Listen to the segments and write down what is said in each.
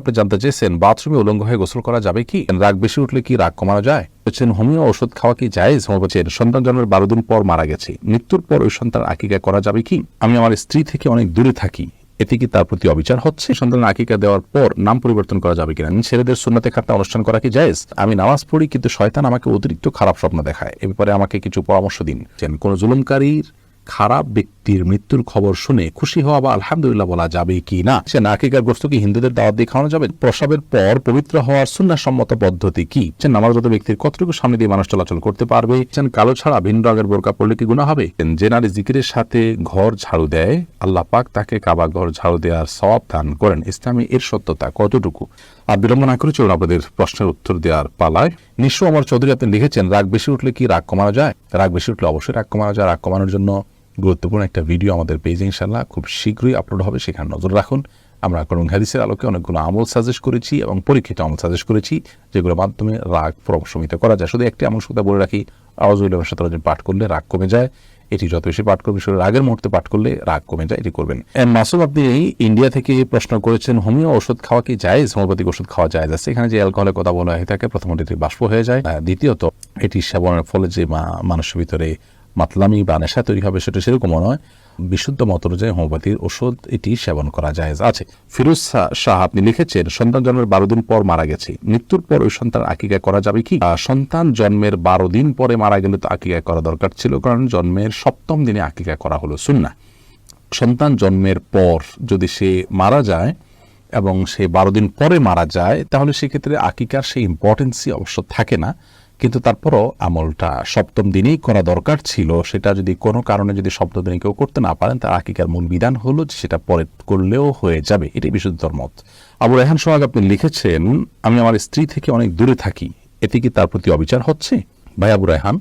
আপনি জানতে চেয়েছেন, বাথরুমে উলঙ্গ হয়ে গোসল করা যাবে কি? রাগ বেশি উঠলে কি রাগ কমানো যায়? বলছেন, হোমিও ওষুধ খাওয়া কি যায় বলছেন, সন্তান জন্মের বারো দিন পর মারা গেছে। মৃত্যুর পর ওই সন্তান আকিকা করা যাবে কি? আমি আমার স্ত্রী থেকে অনেক দূরে থাকি। এতে কি তার প্রতি অবিচার হচ্ছে? সন্তান আকিকা দেওয়ার পর নাম পরিবর্তন করা যাবে কিনা? ছেলেদের সুন্নাতে খাতা অনুষ্ঠান করা কি জায়েজ? আমি নামাজ পড়ি, কিন্তু শয়তান আমাকে অতিরিক্ত খারাপ স্বপ্ন দেখায়। এ ব্যাপারে আমাকে কিছু পরামর্শ দিন। কোন জুলুমকারীর খারাপ ব্যক্তির মৃত্যুর খবর শুনে খুশি হওয়া বা আলহামদুলিল্লাহ বলা যাবে কি না, সে নাকিকার গোস্ত কি হিন্দুদের দাওয়াত দিয়ে খাওয়ানো যাবে? প্রসবের পর পবিত্র হওয়ার সুন্না সম্মত পদ্ধতি কি? যে নামাজরত ব্যক্তির কতটুকু সামনে দিয়ে মানুষ চলাচল করতে পারবে? কালো ছাড়া ভিন্ন রঙের বোরকা পড়লে কি গুণা হবে? যে নারী জিকিরের সাথে ঘর ঝাড়ু দেয়? আল্লাহ পাক তাকে কাবা ঘর ঝাড়ু দেওয়ার সওয়াব দান করেন। ইসলামী এর সত্যতা কতটুকু? আর বিলম্ব না করে চলুন আপনাদের প্রশ্নের উত্তর দেওয়ার পালায়। নিশ্চয় আমার চৌধুরী আপনি লিখেছেন, রাগ বেশি উঠলে কি রাগ কমানো যায়? রাগ বেশি উঠলে অবশ্যই রাগ কমানো যায়। রাগ কমানোর জন্য গুরুত্বপূর্ণ একটা ভিডিও আমাদের পেজে ইনশাল্লাহ খুব শীঘ্রই আপলোড হবে, সেখানে নজর রাখুন। আমরা করুন হাদিসের আলোকে অনেকগুলো আমল সাজেস্ট করেছি এবং পরীক্ষিত আমল সাজেস্ট করেছি, যেগুলোর মাধ্যমে রাগ প্রশমিত করা যায়। শুধু একটি আমল সুতা বলে রাখি আওয়াজুল্লাহ সাথে পাঠ করলে রাগ কমে যায়। এটি যত বেশি পাঠ করবে শরীর রাগের মুহূর্তে পাঠ করলে রাগ কমে যায়, এটি করবেন। মাসুদ আপনি ইন্ডিয়া থেকে প্রশ্ন করেছেন, হোমিও ওষুধ খাওয়া কি যায় হোমিওপ্যাথিক ওষুধ খাওয়া যায় আছে। এখানে যে অ্যালকোহলের কথা বলা হয়ে থাকে প্রথমত এটি বাষ্প হয়ে যায়। দ্বিতীয়ত, এটি সেবনের ফলে যে মানুষের ভিতরে মাতলামি বা নেশা তৈরি হবে সেটা সেরকমও নয়। বিশুদ্ধ মত অনুযায়ী হোমিওপ্যাথির ওষুধ এটি সেবন করা যায় আছে। ফিরোজ শাহ আপনি লিখেছেন, সন্তান জন্মের বারো দিন পর মারা গেছে। মৃত্যুর পর ওই সন্তান আকিকা করা যাবে কি? সন্তান জন্মের বারো দিন পরে মারা গেলে তো আকিকা করা দরকার ছিল, কারণ জন্মের সপ্তম দিনে আকিকা করা হলো সুন্না সন্তান জন্মের পর যদি সে মারা যায় এবং সে বারো দিন পরে মারা যায়, তাহলে সেক্ষেত্রে আকিকার সেই ইম্পর্টেন্সই অবশ্য থাকে না। কিন্তু তারপরও আমলটা সপ্তম দিনেই করা দরকার ছিল। সেটা যদি কোনো কারণে যদি সপ্তম দিনে কেউ করতে না পারেন, তার আকিকার মূল বিধান হলো যে সেটা পরে করলেও হয়ে যাবে। এটাই বিশুদ্ধর মত। আবু রেহান সোহাগ আপনি লিখেছেন, আমি আমার স্ত্রী থেকে অনেক দূরে থাকি। এতে কি তার প্রতি অবিচার হচ্ছে? ভাই আবু রেহান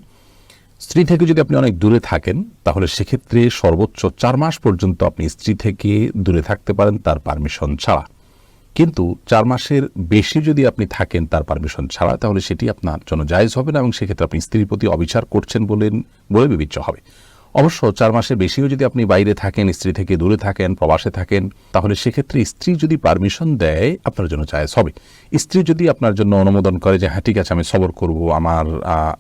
স্ত্রী থেকে যদি আপনি অনেক দূরে থাকেন, তাহলে সেক্ষেত্রে সর্বোচ্চ চার মাস পর্যন্ত আপনি স্ত্রী থেকে দূরে থাকতে পারেন, তার পারমিশন ছাড়া। কিন্তু চার মাসের বেশি যদি আপনি থাকেন তার পারমিশন ছাড়া, তাহলে সেটি আপনার জন্য জায়েজ হবে না এবং সেক্ষেত্রে আপনি স্ত্রীর প্রতি অবিচার করছেন বলেন, বলে বিবেচ্য হবে। অবশ্য চার মাসের বেশিও যদি আপনি বাইরে থাকেন, স্ত্রী থেকে দূরে থাকেন, প্রবাসে থাকেন, তাহলে সেক্ষেত্রে স্ত্রী যদি পারমিশন দেয়, আপনার জন্য জায়েজ হবে। স্ত্রী যদি আপনার জন্য অনুমোদন করে যে হ্যাঁ ঠিক আছে, আমি সবর করব, আমার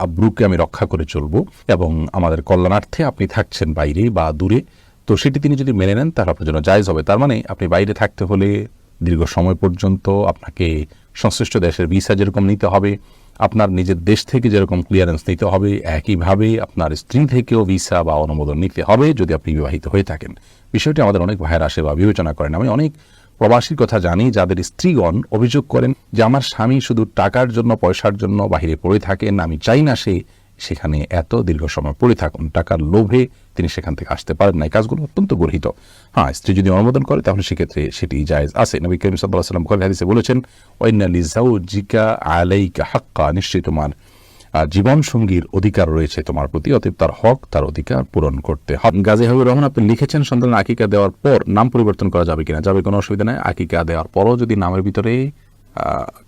আব্রুকে আমি রক্ষা করে চলবো এবং আমাদের কল্যাণার্থে আপনি থাকছেন বাইরে বা দূরে, তো সেটি তিনি যদি মেনে নেন, তাহলে আপনার জন্য জায়েজ হবে। তার মানে আপনি বাইরে থাকতে হলে দীর্ঘ সময় পর্যন্ত আপনাকে সংশ্লিষ্ট দেশের ভিসা যেরকম নিতে হবে, আপনার নিজের দেশ থেকে যেরকম ক্লিয়ারেন্স নিতে হবে, একইভাবে আপনার স্ত্রী থেকেও ভিসা বা অনুমোদন নিতে হবে যদি আপনি বিবাহিত হয়ে থাকেন। বিষয়টি আমাদের অনেক ভাইয়ের আসে বা বিবেচনা করেন। আমি অনেক প্রবাসীর কথা জানি, যাদের স্ত্রীগণ অভিযোগ করেন যে, আমার স্বামী শুধু টাকার জন্য, পয়সার জন্য বাহিরে পড়ে থাকেন, আমি চাই না সে সেখানে এত দীর্ঘ সময় পড়ে থাকুন। টাকার লোভে তিনি সেখান থেকে আসতে পারেন না। এই কাজগুলো অত্যন্ত গর্হিত। হ্যাঁ স্ত্রী যদি অনুমোদন করে, তাহলে সেক্ষেত্রে সেটি জায়েজ আছে। নবী করিম সাল্লাহ সাল্লাম বুখারী হাদিসে বলেছেন ওয়াইনালি জাউজিকা আলাইকা হাক্কা নিশ্চয়ই তোমার জীবন সঙ্গীর অধিকার রয়েছে তোমার প্রতি, অতএব তার হক, তার অধিকার পূরণ করতে হবে। গাজী হাবিবুর রহমান, আপনি লিখেছেন সন্তান আকিকা দেওয়ার পর নাম পরিবর্তন করা যাবে কিনা? যাবে কোনো অসুবিধা নেই। আকিকা দেওয়ার পরও যদি নামের ভিতরে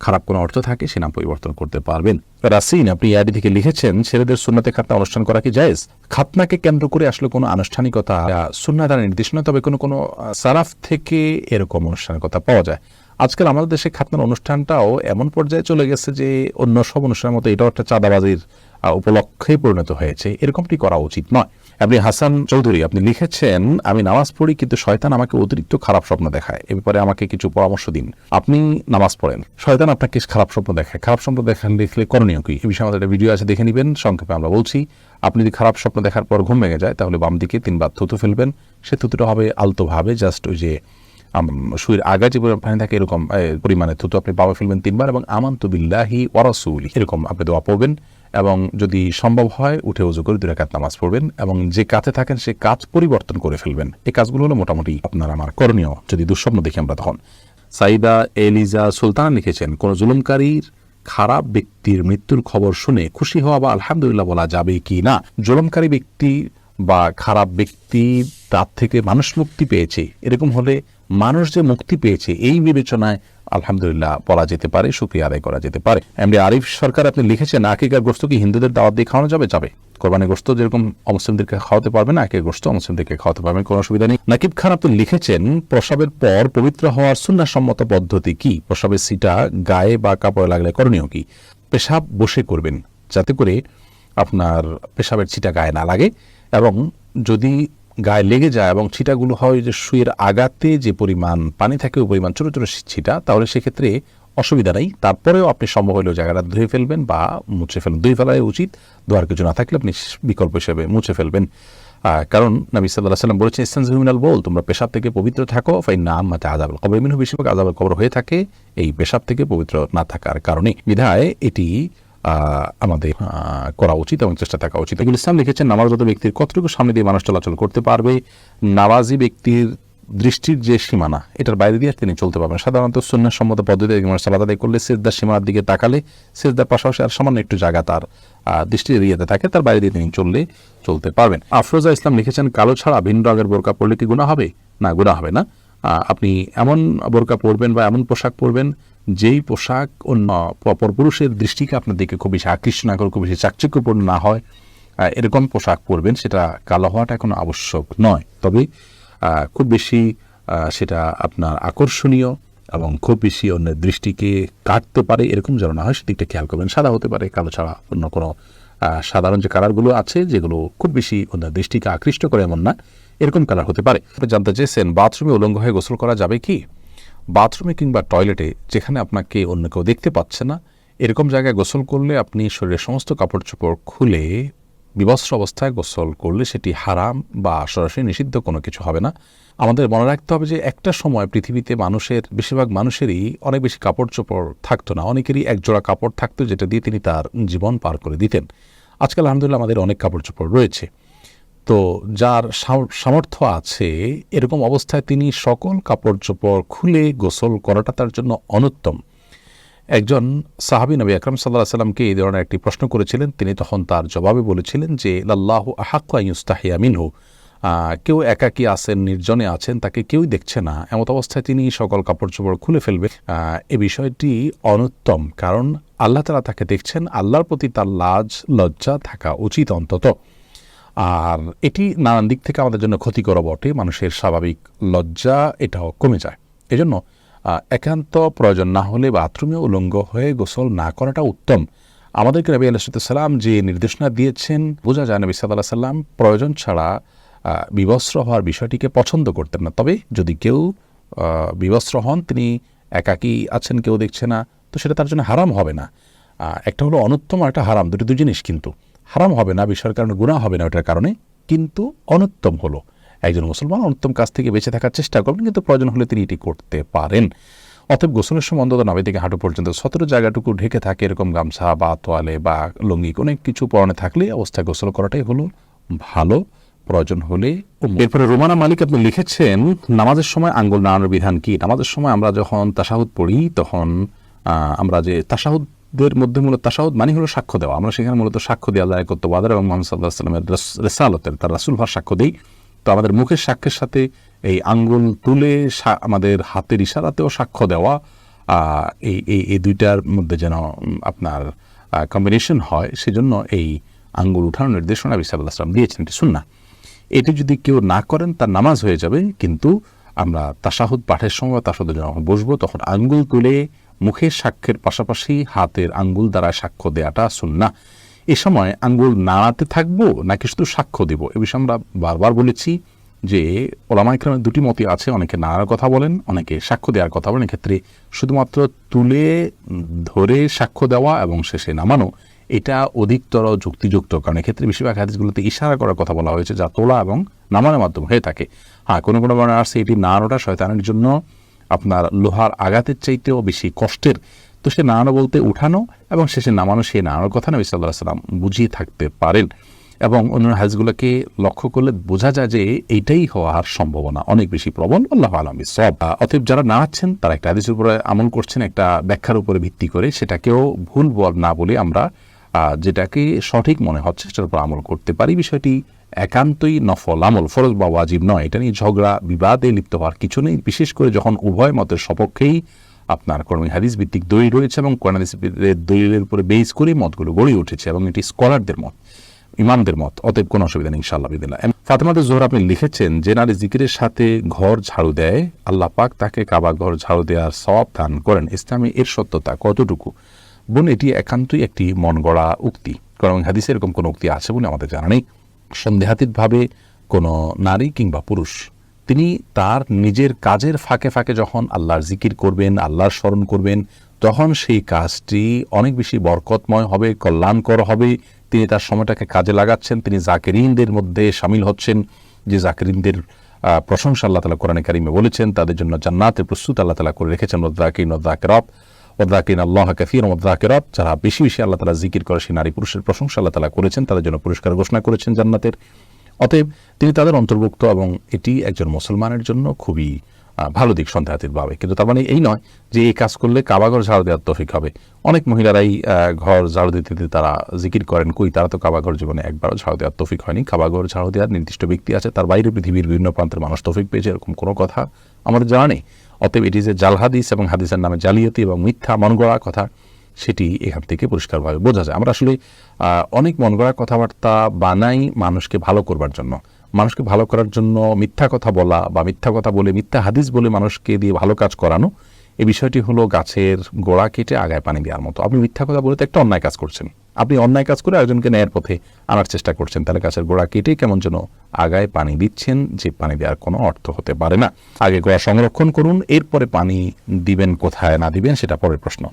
খারাপ কোনো অর্থ থাকে, সে নাম পরিবর্তন করতে পারবেন। রাসিন, আপনি ইয়াডি থেকে লিখেছেন, ছেলেদের সুন্নাতে খাতনা অনুষ্ঠান করা কি জায়েজ? খাতনাকে কেন্দ্র করে আসলে কোনো আনুষ্ঠানিকতা সুন্না দ্বারা নির্দেশ নয় তবে কোনো কোনো সারাফ থেকে এরকম অনুষ্ঠানের কথা পাওয়া যায়। আজকাল আমাদের দেশে খাতনার অনুষ্ঠানটাও এমন পর্যায়ে চলে গেছে যে অন্য সব অনুষ্ঠানের মতো এটাও একটা চাঁদাবাজির উপলক্ষে পরিণত হয়েছে। এরকমটি করা উচিত নয়। আপনি হাসান চৌধুরী আপনি লিখেছেন আমি নামাজ পড়ি কিন্তু শয়তান আমাকে অতিরিক্ত খারাপ স্বপ্ন দেখায়। এ ব্যাপারে আমাকে কিছু পরামর্শ দিন। আপনি নামাজ পড়েন। শয়তান আপনাকে খারাপ স্বপ্ন দেখায়। খারাপ স্বপ্ন দেখান দেখলে করণীয় কি? এই বিষয়ে আমাদের একটা ভিডিও আছে দেখে নেবেন। সংক্ষেপে আমরা বলছি আপনি যদি খারাপ স্বপ্ন দেখার পর ঘুম ভেঙে যায় তাহলে বাম দিকে তিনবার থুতু ফেলবেন। সে থুতুটা হবে আলতোভাবে জাস্ট ওই যে শুয়ের আগা যে পানি থাকে এরকম এ, পরিমাণে থুতু আপনি পাওয়া ফেলবেন তিনবার এবং আমান্তু বিল্লাহি ওয়ারাসুলি এরকম আপনি দোয়া পড়বেন। এবং যদি সম্ভব হয়, উঠে উজু করে দুরাকাত নামাজ পড়বেন এবং যে কাজে থাকেন, সে কাজ পরিবর্তন করে ফেলবেন। এই কাজগুলো হলো মোটামুটি আপনার আমার করণীয়, যদি দুঃস্বপ্ন দেখি আমরা তখন। সাইদা এলিজা সুলতান লিখেছেন, কোন জুলুমকারীর খারাপ ব্যক্তির মৃত্যুর খবর শুনে খুশি হওয়া বা আলহামদুলিল্লাহ বলা যাবে কি না? জুলুমকারী ব্যক্তি বা খারাপ ব্যক্তি তার থেকে মানুষ মুক্তি পেয়েছে। এরকম হলে মানুষ যে মুক্তি পেয়েছে, এই বিবেচনায় আলহামদুলিল্লাহ বলা যেতে পারে, সুক্রিয়া আদায় করা যেতে পারে। এমনি আরিফ সরকার, আপনি লিখেছেন আকিকার গোস্ত কি হিন্দুদের দাওয়াত দিয়ে খাওয়ানো যাবে? যাবে। কোরবানি গোস্ত যেরকম অমুসলিমদেরকে খাওয়াতে পারবেন আকে গোস্ত অমুসলিমদেরকে খাওয়াতে পারবেন কোনো অসুবিধা নেই। নাকিব খান, আপনি লিখেছেন, প্রসাবের পর পবিত্র হওয়ার সুন্নাসম্মত পদ্ধতি কি? প্রসাবের সিটা গায়ে বা কাপড়ে লাগলে করণীয় কি? পেশাব বসে করবেন, যাতে করে আপনার পেশাবের ছিটা গায়ে না লাগে, এবং যদি গায়ে লেগে যায় এবং ছিটাগুলো হয় যে শুয়ের আগাতে যে পরিমাণ পানি থাকে, ওই পরিমাণ ছোটো ছোটো ছিটা, তাহলে সেক্ষেত্রে অসুবিধা নেই। তারপরেও আপনি সম্ভব হলেও জায়গাটা ধুয়ে ফেলবেন বা মুছে ফেলবেন ধুয়ে ফেলাই উচিত। ধোয়ার কিছু না থাকলে আপনি বিকল্প হিসেবে মুছে ফেলবেন। কারণ নবী সাল্লাহ সাল্লাম বলেছেন ইস্তান জমিনাল বল তোমরা পেশাব থেকে পবিত্র থাকো ফাই নাম মাতে আজাবল কবর। মিনহু বেশিরভাগ আজাবের কবর হয়ে থাকে, এই পেশাব থেকে পবিত্র না থাকার কারণে। বিধায় এটি আমাদের করা উচিত এবং চেষ্টা থাকা উচিত। এগুলো ইসলাম লিখেছেন নামাজরত ব্যক্তির কতটুকু সামনে দিয়ে মানুষ চলাচল করতে পারবে, নামাজি ব্যক্তির দৃষ্টির যে সীমানা, এটার বাইরে দিয়ে তিনি চলতে পারবেন সাধারণত সম্মত পদ্ধতি সালাদ আদায় করলে সেজদার সীমানার দিকে তাকালে সেজদার পাশাপাশি আর সামান্য একটু জায়গা তার দৃষ্টি এরিয়াতে থাকে, তার বাইরে দিয়ে তিনি চললে, চলতে পারবেন। আফরোজা ইসলাম লিখেছেন, কালো ছাড়া ভিন্ন রঙের বোরকা পরলে কি গুণা হবে? না গুণা হবে না। আপনি এমন বোরকা পরবেন বা এমন পোশাক পরবেন যেই পোশাক অন্য পুরুষের দৃষ্টিকে আপনার দিকে খুব বেশি আকৃষ্ট না করে, খুব বেশি চাকচিক্যপূর্ণ না হয় এরকম পোশাক পরবেন, সেটা কালো হওয়াটা কোনো আবশ্যক নয়। তবে খুব বেশি সেটা আপনার আকর্ষণীয় এবং খুব বেশি অন্যের দৃষ্টিকে কাটতে পারে, এরকম যেন না হয়, সেদিকটা খেয়াল করবেন। সাদা হতে পারে, কালো ছাড়া অন্য কোনো সাধারণ যে কালারগুলো আছে, যেগুলো খুব বেশি অন্যের দৃষ্টিকে আকৃষ্ট করে এমন না, এরকম কালার হতে পারে। জানতে চেয়েছেন, বাথরুমে উলঙ্গ হয়ে গোসল করা যাবে কি? বাথরুমে কিংবা টয়লেটে যেখানে আপনাকে অন্য কেউ দেখতে পাচ্ছে না, এরকম জায়গায় গোসল করলে আপনি শরীরের সমস্ত কাপড় চোপড় খুলে, বিবস্ত্র অবস্থায় গোসল করলে সেটি হারাম বা সরাসরি নিষিদ্ধ কোনো কিছু হবে না। আমাদের মনে রাখতে হবে যে একটা সময় পৃথিবীতে মানুষের, বেশিরভাগ মানুষেরই অনেক বেশি কাপড় চোপড় থাকতো না, অনেকেরই এক জোড়া কাপড় থাকতো যেটা দিয়ে তিনি তার জীবন পার করে দিতেন। আজকাল আলহামদুলিল্লাহ আমাদের অনেক কাপড় চোপড় রয়েছে। তো যার সামর্থ্য আছে এরকম অবস্থায় তিনি সকল কাপড় চোপড় খুলে গোসল করাটা তার জন্য অনুত্তম। একজন সাহাবী নবী আকরম সাল্লাহ সাল্লামকে এই ধরনের একটি প্রশ্ন করেছিলেন। তিনি তখন তার জবাবে বলেছিলেন যে লাল্লাহ আহাক্কাইস্তাহিয়া মিনহু। আহ, কেউ একাকী আছেন নির্জনে আছেন তাকে কেউই দেখছে না। এমত অবস্থায় তিনি সকল কাপড় চোপড় খুলে ফেলবে। এ বিষয়টি অনুত্তম কারণ আল্লাহ তালা তাকে দেখছেন আল্লাহর প্রতি তার লাজ লজ্জা থাকা উচিত অন্তত। আর এটি নানান দিক থেকে আমাদের জন্য ক্ষতিকর বটে, মানুষের স্বাভাবিক লজ্জা এটাও কমে যায়। এজন্য একান্ত প্রয়োজন না হলে বাথরুমে উলঙ্গ হয়ে গোসল না করাটা উত্তম। আমাদেরকে নবী আলাইসাল্লাম যে নির্দেশনা দিয়েছেন, বোঝা যায় নবী সাল্লাহ সাল্লাম প্রয়োজন ছাড়া বিবস্ত্র হওয়ার বিষয়টিকে পছন্দ করতেন না। তবে যদি কেউ বিবস্ত্র হন, তিনি একাকী আছেন, কেউ দেখছে না, তো সেটা তার জন্য হারাম হবে না। একটা হলো অনুত্তম আর একটা হারাম, দুটি দুই জিনিস কিন্তু। হারাম হবে না, বিষয়ের কারণে গুণা হবে না ওটার কারণে, কিন্তু অনুত্তম হলো। একজন মুসলমান অনুত্তম কাজ থেকে বেঁচে থাকার চেষ্টা করবেন, কিন্তু প্রয়োজন হলে তিনি এটি করতে পারেন। অতএব গোসলের সময় অন্তত নাভি থেকে হাঁটু পর্যন্ত সতেরো জায়গাটুকু ঢেকে থাকে, এরকম গামছা বা তোয়ালে বা লুঙ্গি, কোনো কিছু পরনে থাকলে অবস্থায় গোসল করাটাই হলো ভালো। প্রয়োজন হলে এরপরে রোমানা মালিক আপনি লিখেছেন, নামাজের সময় আঙ্গুল নাড়ানোর বিধান কি? নামাজের সময় আমরা যখন তাসাহুদ পড়ি, তখন আমরা যে তাসাহুদের মধ্যে মূলত তাসাহুদ মানে হলো সাক্ষ্য দেওয়া। আমরা সেখানে মূলত সাক্ষ্য দেওয়া যায় করতে বাদার এবং মোহাম্মদ সাল্লাহ সাল্লামের রেসালতের, তার রাসুল ভার সাক্ষ্য দেই। তো আমাদের মুখের সাক্ষ্যের সাথে এই আঙ্গুল তুলে আমাদের হাতের ইশারাতেও সাক্ষ্য দেওয়া এই এই এই দুইটার মধ্যে যেন আপনার কম্বিনেশন হয়, সেজন্য এই আঙ্গুল উঠানোর নির্দেশনা বিসাল আসলাম দিয়েছেন, এটি শুননা এটি যদি কেউ না করেন, তার নামাজ হয়ে যাবে, কিন্তু আমরা তাসাহুদ পাঠের সময় তাসাহুদে যখন বসবো, তখন আঙ্গুল তুলে মুখের সাক্ষ্যের পাশাপাশি হাতের আঙ্গুল দ্বারা সাক্ষ্য দেওয়াটা সুন্না এ সময় আঙ্গুল নাড়াতে থাকব নাকি শুধু সাক্ষ্য দেব? এ বিষয়ে আমরা বারবার বলেছি যে ওলামা ইকরামের দুটি মতই আছে। অনেকে নাড়ার কথা বলেন, অনেকে সাক্ষ্য দেওয়ার কথা বলেন। এক্ষেত্রে শুধুমাত্র তুলে ধরে সাক্ষ্য দেওয়া এবং শেষে নামানো, এটা অধিকতর যুক্তিযুক্ত। কারণ এক্ষেত্রে বেশিরভাগ হাদিসগুলোতে ইশারা করার কথা বলা হয়েছে যা তোলা এবং নামানোর মাধ্যমে হয়ে থাকে। হ্যাঁ কোনো কোনো বর্ণনা আসছে এটি নাড়ানোটা শয়তানের জন্য আপনার লোহার আঘাতের চাইতেও বেশি কষ্টের। তো সে নাড়ানো বলতে উঠানো এবং শেষে নামানো সে নাড়ানোর কথা নবী সাল্লাহ সাল্লাম বুঝিয়ে থাকতে পারেন এবং অন্যান্য হাদিসগুলোকে লক্ষ্য করলে বোঝা যায় যে এইটাই হওয়ার সম্ভাবনা। অনেক বেশি প্রবল, আল্লাহ আলমী সব অতএব যারা নাড়াচ্ছেন তারা একটা হাদিসের উপরে আমল করছেন, একটা ব্যাখ্যার উপরে ভিত্তি করে সেটাকেও ভুল বল না বলে আমরা যেটাকে সঠিক মনে হচ্ছে সেটার উপর আমল করতে পারি। বিষয়টি একান্তই নফল। আমল ফরজ বা ওয়াজিব নয়। এটা নিয়ে ঝগড়া, বিবাদে লিপ্ত হওয়ার কিছু নেই। বিশেষ করে যখন উভয় মতের সপক্ষেই আপনার কর্মী হাদিস ভিত্তিক দলিল রয়েছে এবং কোরআন দলিলের উপরে বেস করে মতগুলো গড়ে উঠেছে এবং এটি স্কলারদের মত, ইমামদের মত। অতএব কোনো অসুবিধা নেই, ইনশাআল্লাহ বিদিল্লাহ ফাতেমাতে জোহর আপনি লিখেছেন যে, নারী জিকিরের সাথে ঘর ঝাড়ু দেয়, আল্লাহ পাক তাকে কাবা ঘর ঝাড়ু দেওয়ার সব দান করেন। ইসলামে এর সত্যতা কতটুকু? বোন, এটি একান্তই একটি মন গড়া উক্তি। কারণ হাদিসে এরকম কোনো উক্তি আছে বলে আমাদের জানা নেই। সন্দেহাতীতভাবে কোনো নারী কিংবা পুরুষ, তিনি তার নিজের কাজের ফাঁকে ফাঁকে যখন আল্লাহর জিকির করবেন, আল্লাহর স্মরণ করবেন, তখন সেই কাজটি অনেক বেশি বরকতময় হবে, কল্যাণকর হবে। তিনি তার সময়টাকে কাজে লাগাচ্ছেন, তিনি জাকিরিনদের মধ্যে সামিল হচ্ছেন, যে জাকিরিনদের প্রশংসা আল্লাহ তালা কোরআনে কারিমে বলেছেন, তাদের জন্য জান্নাতের প্রস্তুত আল্লাহ তালা করে রেখেছেন ওদ্দাকিন ওদ্দাকেরব ওদ্দাকিন আল্লাহ কাফির ওদ্দাকেরব যারা বেশি বেশি আল্লাহ তালা জিকির করে সেই নারী পুরুষের প্রশংসা আল্লাহ তালা করেছেন, তাদের জন্য পুরস্কার ঘোষণা করেছেন জান্নাতের। অতএব তিনি তাদের অন্তর্ভুক্ত এবং এটি একজন মুসলমানের জন্য খুবই ভালো দিক সন্দেহাতীতভাবে কিন্তু তার মানে এই নয় যে এই কাজ করলে কাবাঘর ঝাড়ু দেওয়ার তৌফিক হবে। অনেক মহিলারাই ঘর ঝাড়ু দিতে দিতে তারা জিকির করেন, কই তারা তো কাবাঘর জীবনে একবারও ঝাড়ু দেওয়ার তৌফিক হয়নি। কাবাঘর ঝাড়ু দেওয়ার নির্দিষ্ট ব্যক্তি আছে, তার বাইরে পৃথিবীর বিভিন্ন প্রান্তের মানুষ তফিক পেয়েছে, এরকম কোনো কথা আমাদের জানা নেই। অতএব এটি যে জাল হাদিস এবং হাদিসের নামে জালিয়াতি এবং মিথ্যা মন গড়া কথা, সেটি এখান থেকে পরিষ্কারভাবে বোঝা যায়। আমরা আসলে অনেক মন গড়া কথাবার্তা বানাই মানুষকে ভালো করবার জন্য। মানুষকে ভালো করার জন্য মিথ্যা কথা বলা বা মিথ্যা কথা বলে মিথ্যা হাদিস বলে মানুষকে দিয়ে ভালো কাজ করানো এই বিষয়টি হলো গাছের গোড়া কেটে আগায় পানি দেওয়ার মতো। আপনি মিথ্যা কথা বলে তো একটা অন্যায় কাজ করছেন। আপনি অন্যায় কাজ করে একজনকে ন্যায়ের পথে আনার চেষ্টা করছেন। তাহলে গাছের গোড়া কেটে কেমন যেন আগায় পানি দিচ্ছেন, যে পানি দেওয়ার কোনো অর্থ হতে পারে না। আগে গোড়া সংরক্ষণ করুন, এরপরে পানি দিবেন কোথায় না দিবেন সেটা পরের প্রশ্ন।